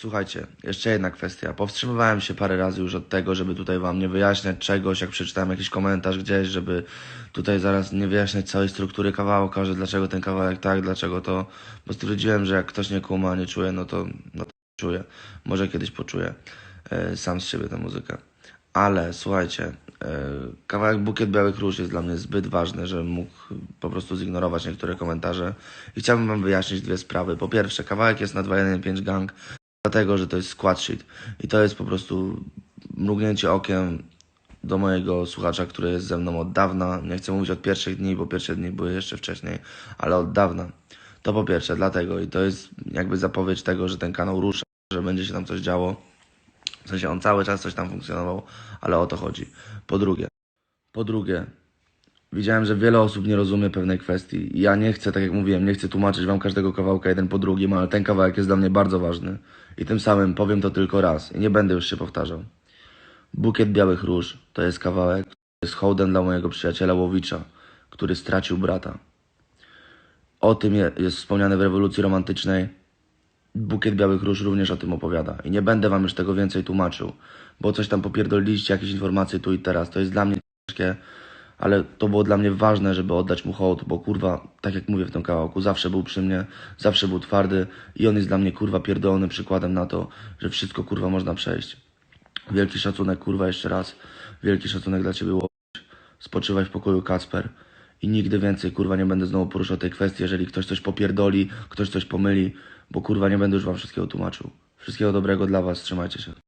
Słuchajcie, jeszcze jedna kwestia. Powstrzymywałem się parę razy już od tego, żeby tutaj wam nie wyjaśniać czegoś, jak przeczytałem jakiś komentarz gdzieś, żeby tutaj zaraz nie wyjaśniać całej struktury kawałka, że dlaczego ten kawałek tak, dlaczego to. Bo stwierdziłem, że jak ktoś nie kuma, nie czuje, no to, no to czuje. Może kiedyś poczuję e, sam z siebie tę muzykę. Ale słuchajcie, e, kawałek Bukiet Białych Róż jest dla mnie zbyt ważny, żebym mógł po prostu zignorować niektóre komentarze. I chciałbym wam wyjaśnić dwie sprawy. Po pierwsze, kawałek jest na 215 gang, dlatego, że to jest skład sheet. I to jest po prostu mrugnięcie okiem do mojego słuchacza, który jest ze mną od dawna. Nie chcę mówić od pierwszych dni, bo pierwsze dni były jeszcze wcześniej, ale od dawna. To po pierwsze, dlatego. I to jest jakby zapowiedź tego, że ten kanał rusza, że będzie się tam coś działo. W sensie on cały czas coś tam funkcjonował, ale o to chodzi. Po drugie, po drugie, widziałem, że wiele osób nie rozumie pewnej kwestii. Ja nie chcę, tak jak mówiłem, nie chcę tłumaczyć wam każdego kawałka jeden po drugim, ale ten kawałek jest dla mnie bardzo ważny. I tym samym powiem to tylko raz i nie będę już się powtarzał. Bukiet Białych Róż to jest kawałek, który jest hołdem dla mojego przyjaciela Łowicza, który stracił brata. O tym je- jest wspomniane w rewolucji romantycznej. Bukiet Białych Róż również o tym opowiada. I nie będę wam już tego więcej tłumaczył, bo coś tam popierdoliliście, jakieś informacje tu i teraz. To jest dla mnie ciężkie, ale to było dla mnie ważne, żeby oddać mu hołd, bo kurwa, tak jak mówię w tym kawałku, zawsze był przy mnie, zawsze był twardy i on jest dla mnie kurwa pierdolony przykładem na to, że wszystko kurwa można przejść. Wielki szacunek kurwa jeszcze raz. Wielki szacunek dla ciebie Łowicz. Spoczywaj w pokoju Kacper. I nigdy więcej kurwa nie będę znowu poruszał tej kwestii, jeżeli ktoś coś popierdoli, ktoś coś pomyli, bo kurwa nie będę już wam wszystkiego tłumaczył. Wszystkiego dobrego dla was, trzymajcie się.